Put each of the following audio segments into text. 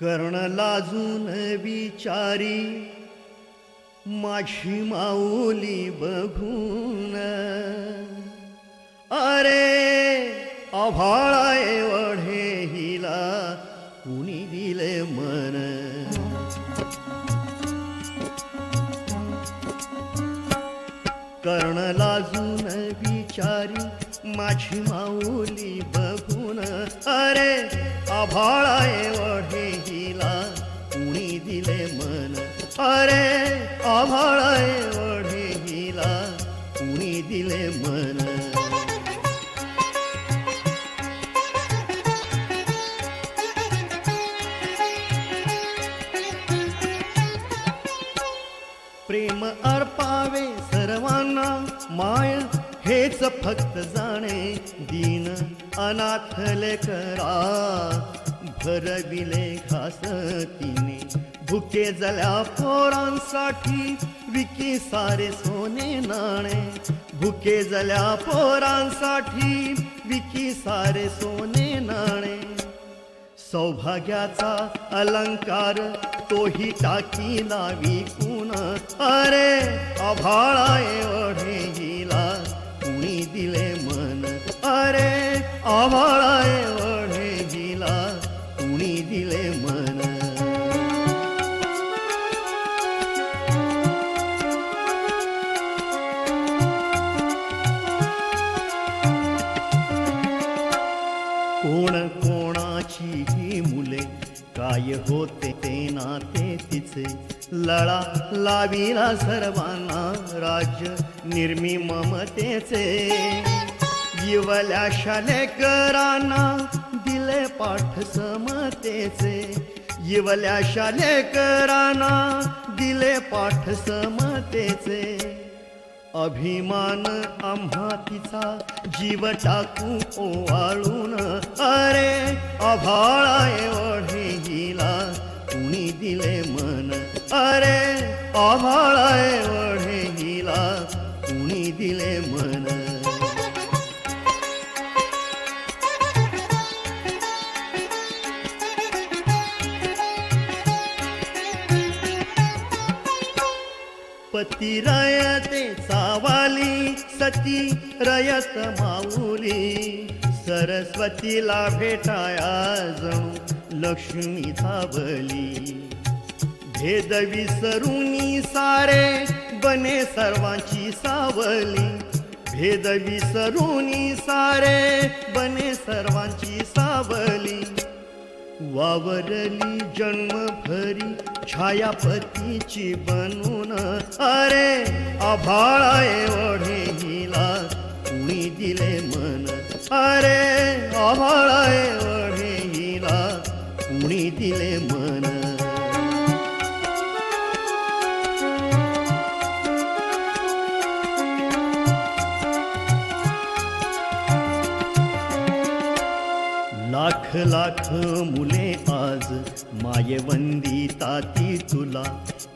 कर्ण लाजून विचारी माझी माऊली बघून. अरे आभाळा एवढे हिला कुणी दिले मन? कर्ण लाजून विचारी माझी माऊली बघून. अरे आभाळा एवढे दिले मन. प्रेम अर्पावे सर्वांना माय हेच फक्त जाणे दीन अनाथ लेकरा. भरविले घास तिने भुके जल्या पोरांसाठी विकी सारे सोने नाणे. भुके जल्या पोरांसाठी विकी सारे सोने नाणे. सौभाग्याचा अलंकार तोही टाकी नावी कुण. अरे आभाळा एवढे हिला कुणी दिले मन. अरे आभाळा एवढे हिला कुणी दिले मन. काय होते ते नाते तिचे? लळा लाविला सर्वांना राज्य निर्मी ममतेचे. इवल्या शालेकरांना दिले पाठ समतेचे. इवल्या शालेकरांना दिले पाठ समतेचे. अभिमान आम्हा तिचा जीव टाकू ओवाळून. अरे अभाळा एवढ आभाळाय वढे हिला कुणी दिले मन? पती रयते सावाली सती रयत माऊली. सरस्वतीला भेटाया जणू लक्ष्मी धावली. भेद विसरूनी सारे बने सर्वांची सावली. भेद विसरूनी सारे बने सर्वांची सावली. वावरली जन्मभरी छायापतीची बनून अरे आभाळा एवढे हिला कुणी दिले मन? अरे आभाळा एवढे हिला कुणी दिले मन? लाख लाख मुले आज मायवंदी ताती तुला.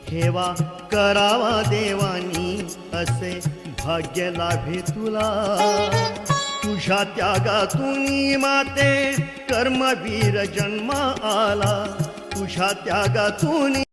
ठेवा करावा देवानी असे भाग्य लाभे तुला. तुझ्या त्यागातून माते कर्मवीर जन्म आला. तुझ्या त्यागातून